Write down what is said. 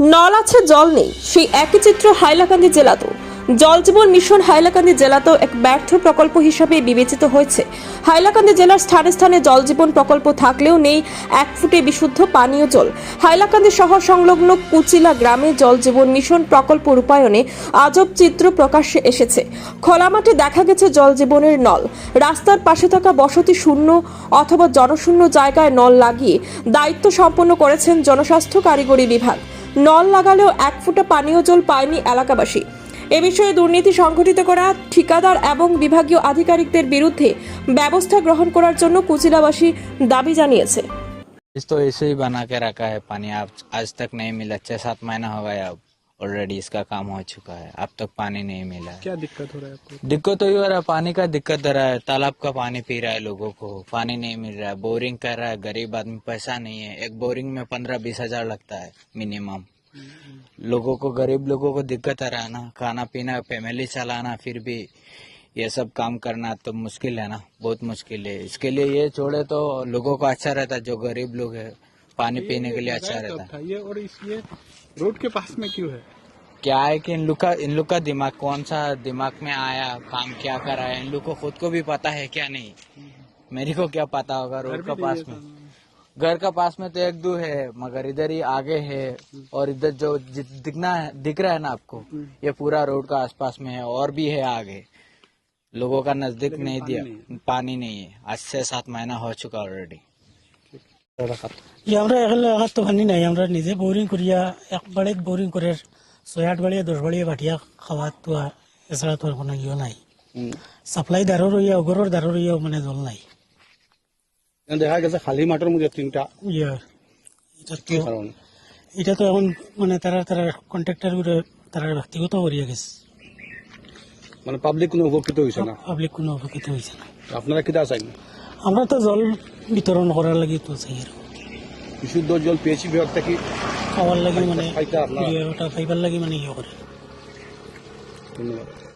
নল আছে জল নেই। সেই একই চিত্র হাইলাকান্দি জেলাতেও। জল জীবন মিশন হাইলাকান্দি জেলাতেও এক ব্যর্থ প্রকল্প হিসাবে বিবেচিত হয়েছে। হাইলাকান্দি জেলার স্থানে স্থানে জল জীবন প্রকল্প থাকলেও নেই এক ফুটে বিশুদ্ধ পানীয় জল। হাইলাকান্দি শহর সংলগ্ন কুচিলা গ্রামে জল জীবন মিশন প্রকল্প রূপায়ণে আজব চিত্র প্রকাশ্যে এসেছে। খোলা মাঠে দেখা গেছে জল জীবনের নল। রাস্তার পাশে থাকা বসতি শূন্য অথবা জনশূন্য জায়গায় নল লাগিয়ে দায়িত্ব সম্পন্ন করেছেন জনস্বাস্থ্য কারিগরি বিভাগ। নল লাগালেও এক ফুটা পানীয় জল পায়নি এলাকাবাসী এ বিষয়ে দুর্নীতি সংঘটিত করা ঠিকাদার এবং বিভাগীয় আধিকারিকদের বিরুদ্ধে ব্যবস্থা গ্রহণ করার জন্য কুচিলাবাসী দাবি জানিয়েছে इस तो ऐसे ही बना के रखा है पानी अब आज तक नहीं मिला छह सात महीना हो गया अब ऑलरेडी इसका काम हो चुका है। अब तक पानी नहीं मिला है। क्या दिक्कत हो रहा है आपको? दिक्कत तो ये हो रहा है पानी का दिक्कत हो रहा है। तालाब का पानी पी रहा है लोगों को पानी नहीं मिल रहा है। बोरिंग कर रहा है गरीब आदमी पैसा नहीं है। एक बोरिंग में पंद्रह बीस हज़ार लगता है मिनिमम लोगों को गरीब लोगों को दिक्कत आ रहा है ना। खाना पीना फैमिली चलाना फिर भी ये सब काम करना तो मुश्किल है ना बहुत मुश्किल है। इसके लिए ये छोड़े तो लोगों को अच्छा रहता जो गरीब लोग है। पानी पीने के लिए अच्छा रहता है। ये और इसलिए रोड के पास में क्यों है? क्या है कि इन लोग का इन लोग का दिमाग कौन सा दिमाग में आया काम क्या करा है इन लोग को खुद को भी पता है क्या नहीं मेरे को क्या पता होगा रोड का पास में घर का पास में तो एक दो है मगर इधर ही आगे है और इधर जो जि- दिखना है दिख रहा है ना आपको ये पूरा रोड का आसपास में है और भी है आगे लोगों का नजदीक नहीं दिया पानी नहीं है आज से सात महीना हो चुका ऑलरेडी ই আমরা এখানে লাগাত তো পানি নাই আমরা নিজে বোরিং করিয়া এক বাড়িত বোরিং করে ছয় আট বাড়িয়া দশ বাড়িয়া বাটিয়া খাওয়া তো এছাড়া তো কোনো ইয়ে নাই। সাপ্লাই দারো রইয়া ওগরের দারো রইয়া মানে জল নাই। দেখা গেছে খালি মাঠের মধ্যে তিনটা। ইয়ে এটা কি তো কারণ এটা তো এখন মানে তারা তারা কন্ট্রাক্টর করে তারা ব্যক্তিগত করিয়া গেছে। মানে পাবলিক কোনো উপকৃত হয়েছে না? পাবলিক কোনো উপকৃত হয়েছে না। আপনারা কিতা চাই? আমরা তো জল বিতরণ করার লাগি তো চাই আর বিশুদ্ধ জল পেয়েছি বিভাগ থেকে খাওয়ার লাগি মানে খাইবার লাগি মানে ইয়ে করে। ধন্যবাদ।